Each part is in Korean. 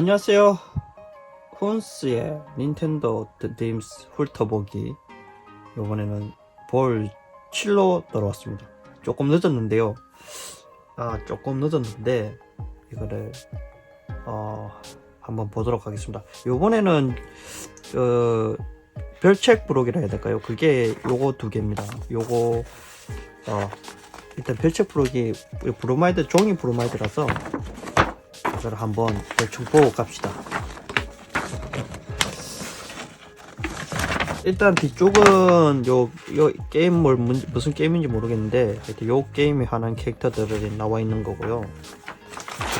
안녕하세요. 혼스의 닌텐도 드 드림스 훑어보기. 이번에는 볼 7로 들어왔습니다. 조금 늦었는데요. 아, 조금 늦었는데, 이거를, 어, 한번 보도록 하겠습니다. 이번에는, 어, 별책 부록이라 해야 될까요? 그게 요거 두 개입니다. 요거, 어, 일단 별책 부록이 브로마이드, 종이 브로마이드라서, 이걸 한번 대충 보고 갑시다. 일단 뒤쪽은 요, 요 게임 뭘 문- 무슨 게임인지 모르겠는데 하여튼 요 게임에 관한 캐릭터들이 나와 있는 거고요.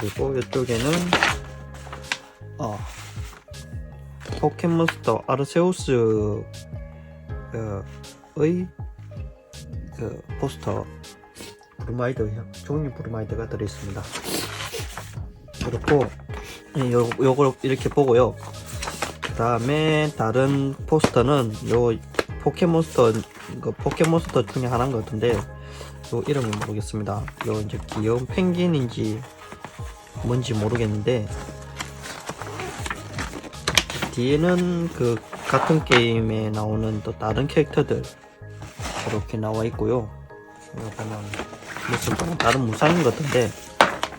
그리고 이쪽에는 어 포켓몬스터 아르세우스 어, 의그 포스터 브루마이드 종이 브루마이드가 들어있습니다. 그렇고 예, 요, 요걸 이렇게 보고요. 그 다음에 다른 포스터는 요 포켓몬스터 그 포켓몬스터 중에 하나인 것 같은데 요 이름은 모르겠습니다. 요 이제 귀여운 펭귄인지 뭔지 모르겠는데 뒤에는 그 같은 게임에 나오는 또 다른 캐릭터들 이렇게 나와 있고요. 이거는 무슨 또 다른 무쌍인 것 같은데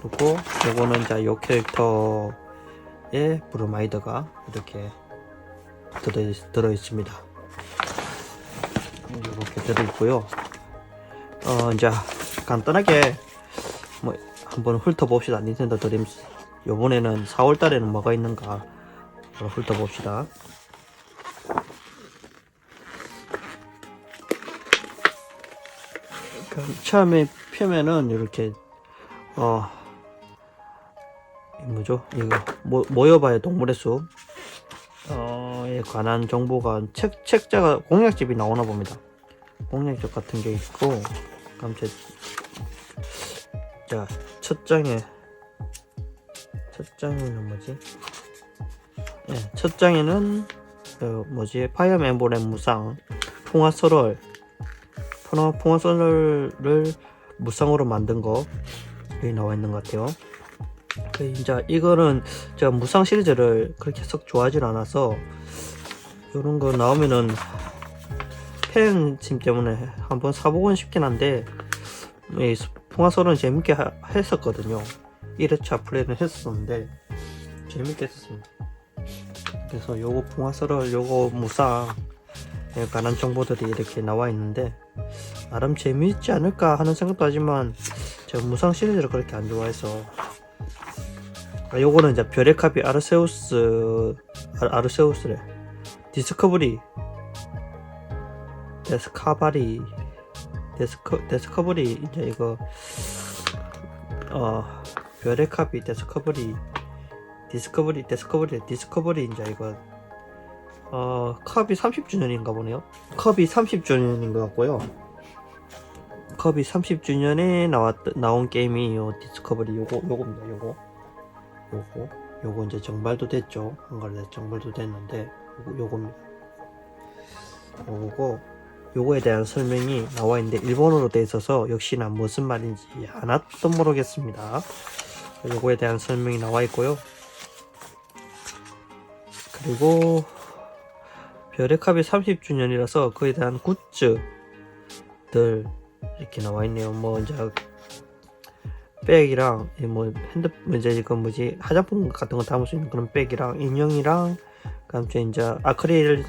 그리고 요거는 이제 요 캐릭터의 브루마이더가 이렇게 들어, 들어 있습니다. 이렇게 들어 있고요. 어 이제 간단하게 뭐 한번 훑어봅시다. 닌텐도 드림스. 요번에는 4월 달에는 뭐가 있는가 훑어봅시다. 처음에 펴면은 이렇게 어이 뭐죠? 이거 모, 모여봐야 동물의 숲 어에 관한 정보가 책 책자가 공략집이 나오나 봅니다. 공략집 같은 게 있고 깜짝 자첫 장에 첫 장에는 뭐지? 예, 첫 장에는 그 뭐지? 파이어 엠블렘 무쌍 풍화설월 풍화 풍화설월을 무쌍으로 만든 거 여기 나와 있는 것 같아요. 그 이제 이거는 제가 무쌍 시리즈를 그렇게 썩 좋아하진 않아서 이런 거 나오면은 팬심 때문에 한번 사보곤 싶긴 한데 이 풍화설은 재밌게 하- 했었거든요. 1회차 플레이는 했었는데 재밌게 했었습니다. 그래서 요거 풍화설을 요거 무쌍에 관한 정보들이 이렇게 나와 있는데 나름 재밌지 않을까 하는 생각도 하지만 제가 무쌍 시리즈를 그렇게 안 좋아해서 아, 요거는 이제 별의 카비 아르세우스 아, 아르세우스래. 디스커버리. 데스카바리. 데스커 데스커버리. 이제 이거 어 별의 카비 데스커버리. 디스커버리 데스커버리 디스커버리 이제 이거. 어 컵이 30주년인가 보네요. 컵이 30주년인 것 같고요. 컵이 30주년에 나왔 나온 게임이 요. 디스커버리 요거 요겁니다 요거 요거 요거 이제 정발도 됐죠. 한걸로 정발도 됐는데 요거 요겁니다. 요거고 요거에 대한 설명이 나와 있는데 일본어로 돼 있어서 역시나 무슨 말인지 하나도 모르겠습니다. 요거에 대한 설명이 나와 있고요. 그리고 별의캅이 30주년이라서 그에 대한 굿즈들 이렇게 나와 있네요. 뭐 이제 백이랑 이뭐 핸드 이제 이거 뭐지? 화장품 같은 거 담을 수 있는 그런 백이랑 인형이랑 그다음 이제 아크릴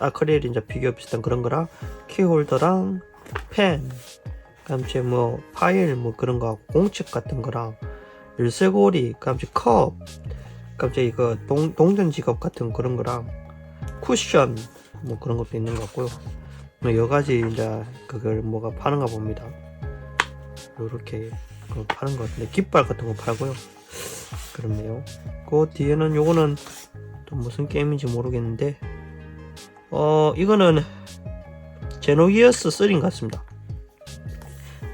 아크릴 이제 피규어 비슷한 그런 거랑 키홀더랑 펜 그다음에 뭐 파일 뭐 그런 거 공책 같은 거랑 열쇠고리 그다음에 컵 그다음에 이거 동, 동전 지갑 같은 그런 거랑 쿠션 뭐 그런 것도 있는 것 같고요. 뭐 여러 가지 이제 그걸 뭐가 파는가 봅니다. 요렇게 그거 파는 것 같은데 깃발 같은 거 팔고요. 그렇네요. 그 뒤에는 요거는 또 무슨 게임인지 모르겠는데 어 이거는 제노기어스 3인 것 같습니다.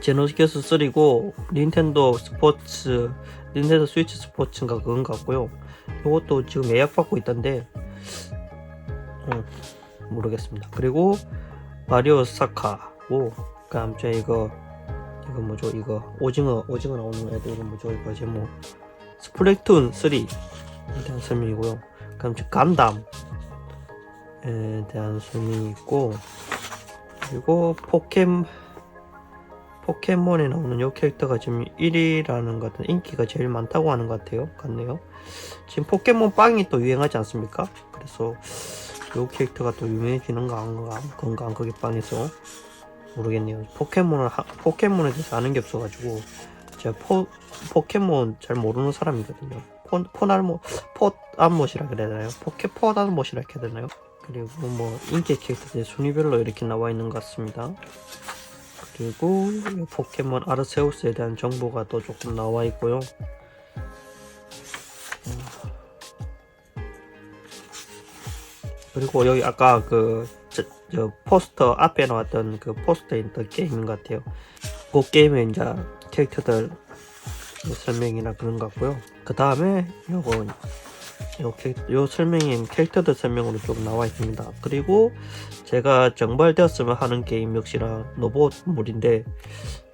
제노기어스 3고 닌텐도 스포츠 닌텐도 스위치 스포츠인가 그건 것 같고요. 요것도 지금 예약 받고 있던데 음, 모르겠습니다. 그리고 마리오 사카고 그다음 저 이거 이거 뭐죠 이거 오징어 오징어 나오는 애들 이거 뭐죠 이거 제목 스플래툰 3에 대한 설명이고요. 그럼 이제 간담에 대한 설명이 있고 그리고 포켓 포켓몬에 나오는 이 캐릭터가 지금 1위라는 것 같은 인기가 제일 많다고 하는 것 같아요. 같네요. 지금 포켓몬 빵이 또 유행하지 않습니까? 그래서 이 캐릭터가 또 유명해지는가 안가 건가 안 그게 빵에서 모르겠네요. 포켓몬을 하- 포켓몬에 대해서 아는 게 없어가지고 제가 포 포켓몬 잘 모르는 사람이거든요. 포 포날모 포안못이라 그래야 되나요? 포켓 포안못이라 해야 되나요? 그리고 뭐 인기 캐릭터들 순위별로 이렇게 나와 있는 것 같습니다. 그리고 이 포켓몬 아르세우스에 대한 정보가 또 조금 나와 있고요. 그리고 여기 아까 그 저, 저 포스터 앞에 나왔던 그 포스터에 있던 게임인 것 같아요. 그 게임의 이제 캐릭터들 설명이나 그런 것 같고요. 그 다음에 요거 요, 캐, 요 설명인 캐릭터들 설명으로 좀 나와 있습니다. 그리고 제가 정발되었으면 하는 게임 역시나 로봇물인데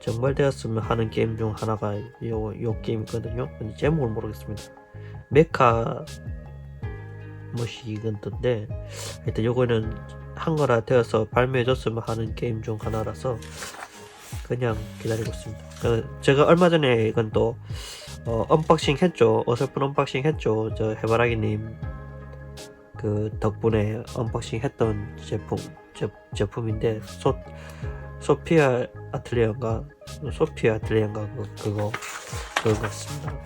정발되었으면 하는 게임 중 하나가 요, 요 게임이거든요. 제목을 모르겠습니다. 메카 뭐시건데 하여튼 요거는 한거라 되어서 발매해줬으면 하는 게임 중 하나라서 그냥 기다리고 있습니다. 그 제가 얼마 전에 이건 또 어, 언박싱 했죠. 어설픈 언박싱 했죠. 저 해바라기님 그 덕분에 언박싱 했던 제품 제, 제품인데 소 소피아 아틀리언가 소피아 아틀리언가 그, 그거 그거 같습니다.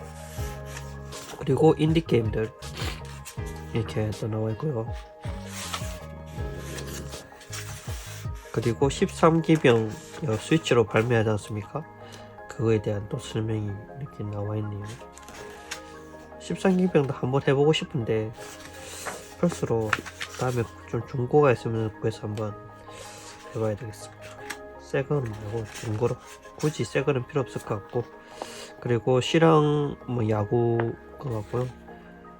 그리고 인디 게임들 이렇게 또 나와 있고요. 그리고 13기병 스위치로 발매하지 않습니까? 그거에 대한 또 설명이 이렇게 나와 있네요. 13기병도 한번 해보고 싶은데 플스로 다음에 좀 중고가 있으면 구해서 한번 해봐야 되겠습니다. 새 거는 말고 중고로 굳이 새 거는 필요 없을 것 같고 그리고 실황 뭐 야구 거 같고요.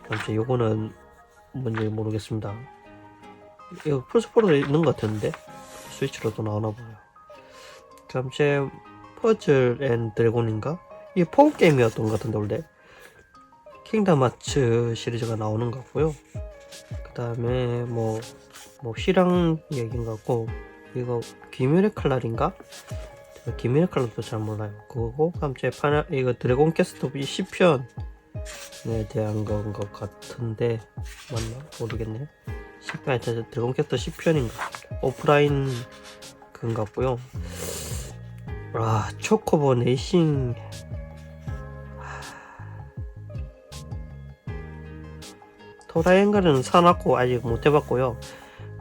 아무튼 요거는 뭔지 모르겠습니다. 이거 플스4로 있는 것 같은데 스위치로도 나오나 봐요. 제 퍼즐 앤 드래곤인가? 이게 폰 게임이었던 것 같은데 원래 킹덤 하츠 시리즈가 나오는 것 같고요. 그 다음에 뭐, 뭐 실황 얘기인 것 같고 이거 기밀의 칼날인가? 기밀의 칼날도 잘 몰라요. 그거고 제 파나 이거 드래곤 캐스트 10편 에 대한 건 것 같은데 맞나? 모르겠네. 10편 하여튼 드래곤 캐스트 10편인가? 오프라인 것 같고요. 아 초코보 레이싱 토라이앵글은 사놨고 아직 못 해봤고요.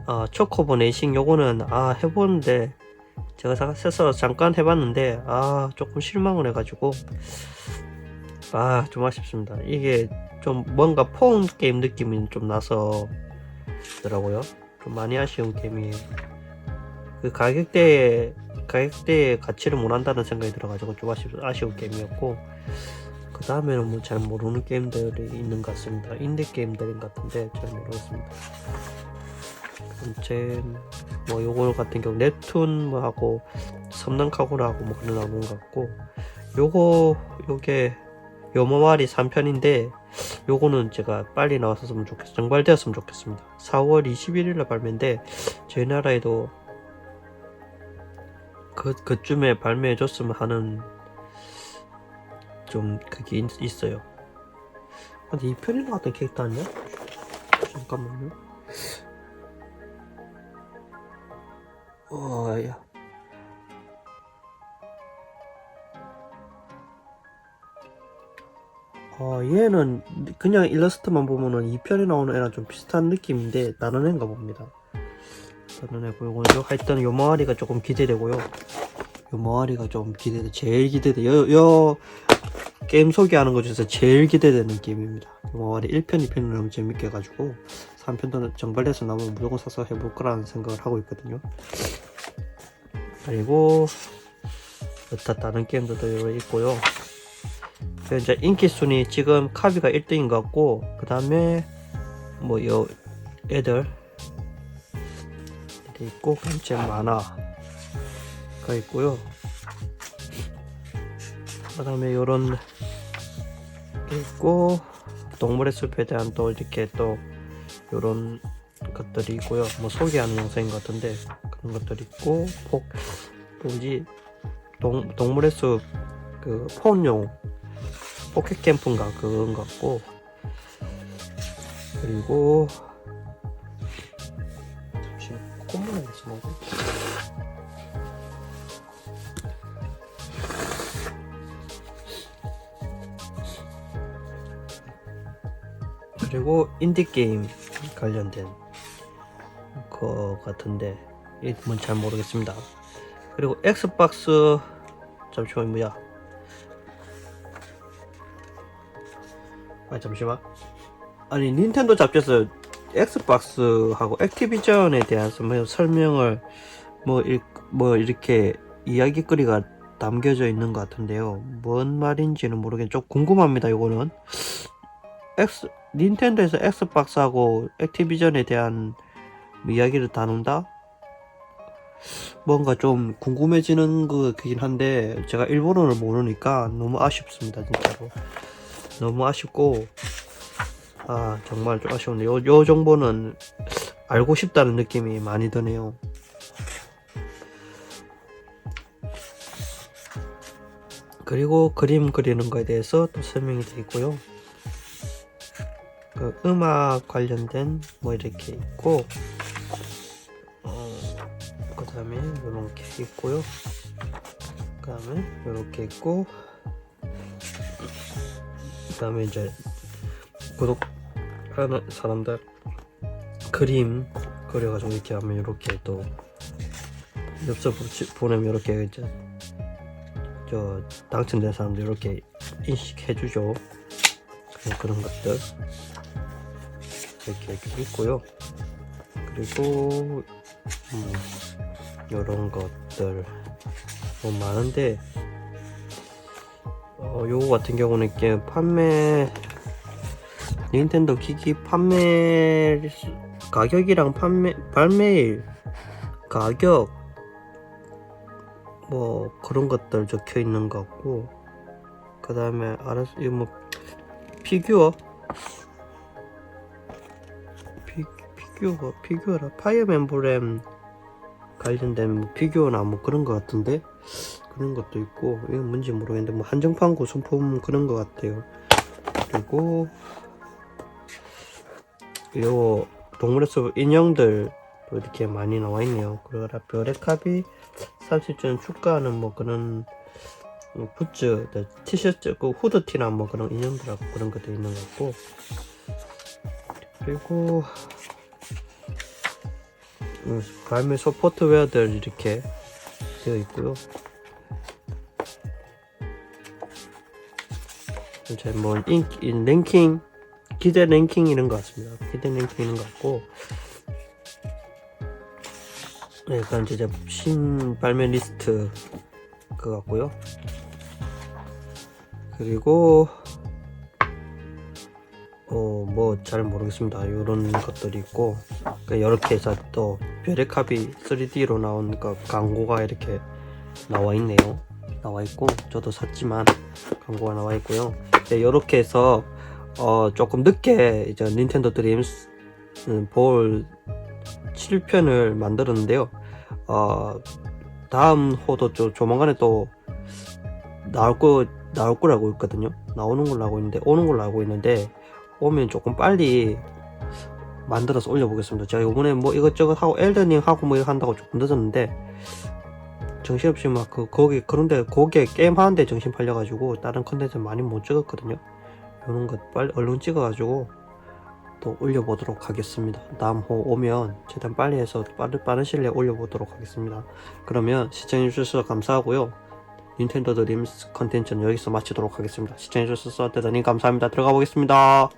아 초코보 레이싱 요거는 아 해보는데 제가 사서 잠깐 해봤는데 아 조금 실망을 해가지고 아 좀 아쉽습니다. 이게 좀 뭔가 폰 게임 느낌이 좀 나서 더라고요. 좀 많이 아쉬운 게임이에요. 그 가격대에 가격대의 가치를 못 한다는 생각이 들어가지고 좀 아쉬, 아쉬운 게임이었고 그 다음에는 뭐 잘 모르는 게임들이 있는 것 같습니다. 인디 게임들인 것 같은데 잘 모르겠습니다. 제뭐 요거 같은 경우 넵툰 뭐 하고 섬난카구라하고 뭐 그런 나오는 것 같고 요거 요게 요모마리 3편인데 요거는 제가 빨리 나왔었으면 좋겠어 정발되었으면 좋겠습니다. 4월 21일날 발매인데 저희 나라에도 그, 그쯤에 발매해줬으면 하는 좀 그게 있, 있어요. 근데 이 편이 나왔던 캐릭터 아니야? 잠깐만요. 어 야 어, 얘는 그냥 일러스트만 보면은 2편에 나오는 애랑 좀 비슷한 느낌인데 다른 애인가 봅니다. 다른 애고 요거 요 하여튼 요 마을이가 조금 기대되고요. 요 마을이가 좀 기대돼. 제일 기대돼. 요, 요 게임 소개하는 것 중에서 제일 기대되는 게임입니다. 요 마을이 1편, 2편을 너무 재밌게 해가지고 3편도 정발돼서 나오면 무조건 사서 해볼 거라는 생각을 하고 있거든요. 그리고 여타 다른 게임들도 여러 있고요. 그 이제 인기 순위 지금 카비가 1등인 것 같고 그 다음에 뭐 요 애들 이렇게 있고 깜짝 만화가 있고요 그 다음에 요런 이렇게 있고 동물의 숲에 대한 또 이렇게 또 이런 것들이 있고요. 뭐 소개하는 영상인 것 같은데 그런 것들이 있고 폭 뭐지 동 동물의 숲그 폰용 포켓 캠프인가 그건 것 같고 그리고 지금 콧물이 나서 뭐지? 그리고 인디 게임 관련된 거 같은데 이건 잘 모르겠습니다. 그리고 엑스박스 잠시만 뭐 아 잠시만. 아니 닌텐도 잡지에서 엑스박스하고 액티비전에 대한 뭐 설명을 뭐, 일, 뭐 이렇게 이야기거리가 담겨져 있는 것 같은데요. 뭔 말인지는 모르겠. 좀 궁금합니다. 이거는 엑스 닌텐도에서 엑스박스하고 액티비전에 대한 이야기를 다룬다. 뭔가 좀 궁금해지는 거긴 한데 제가 일본어를 모르니까 너무 아쉽습니다 진짜로 너무 아쉽고 아 정말 좀 아쉬운데 요, 요 정보는 알고 싶다는 느낌이 많이 드네요. 그리고 그림 그리는 거에 대해서 또 설명이 되어 있고요. 그 음악 관련된 뭐 이렇게 있고 어, 그 다음에 이렇게 있고요. 그 다음에 이렇게 있고 그 다음에 이제 구독하는 사람들 그림 그려가지고 이렇게 하면 이렇게 또 엽서 보내면 이렇게 이제 저 당첨된 사람들 이렇게 인식해주죠. 그런- 그런 것들. 이렇게, 이렇게 있고요. 그리고 음, 이런 것들 뭐 많은데 어, 요거 같은 경우는 이렇게 판매 닌텐도 기기 판매 가격이랑 판매 발매일 가격 뭐 그런 것들 적혀 있는 것 같고 그 다음에 알아서 이거 뭐 피규어? 피, 피규어 피규어라? 파이어 엠블렘 관련된 뭐 피규어나 뭐 그런 것 같은데 그런 것도 있고 이건 뭔지 모르겠는데 뭐 한정판 구성품 그런 것 같아요. 그리고 요 동물의 숲 인형들도 이렇게 많이 나와 있네요. 그리고 별의 캅이 30주년 축하하는 뭐 그런 뭐 굿즈 네, 티셔츠 그 후드티나 뭐 그런 인형들하고 그런 것도 있는 것 같고. 그리고 음, 발매 소프트웨어들 이렇게 되어 있고요 이제 뭐 인, 인 랭킹 기대 랭킹 이런 것 같습니다. 기대 랭킹 이런 것 같고 네, 그건 이제 신 발매 리스트 그거 같고요. 그리고 어 뭐 잘 모르겠습니다. 이런 것들이 있고 그 이렇게 해서 또 별의 캅이 3D로 나온 그 광고가 이렇게 나와 있네요. 나와 있고 저도 샀지만 광고가 나와 있고요. 네, 이렇게 해서 어, 조금 늦게 이제 닌텐도 드림스 음, 볼 7편을 만들었는데요. 어, 다음 호도 좀 조만간에 또 나올 거 나올 거라고 있거든요. 나오는 걸로 알고 있는데 오는 걸로 알고 있는데 오면 조금 빨리 만들어서 올려보겠습니다. 제가 이번에 뭐 이것저것 하고 엘든링 하고 뭐 이거 한다고 조금 늦었는데 정신없이 막 그 거기 그런데 거기에 게임 하는데 정신 팔려가지고 다른 컨텐츠 많이 못 찍었거든요. 이런 것 빨리 얼른 찍어가지고 또 올려보도록 하겠습니다. 다음 호 오면 최대한 빨리 해서 빠른, 빠른 시일 내에 올려보도록 하겠습니다. 그러면 시청해주셔서 감사하고요. 닌텐도 드림스 컨텐츠는 여기서 마치도록 하겠습니다. 시청해주셔서 대단히 감사합니다. 들어가 보겠습니다.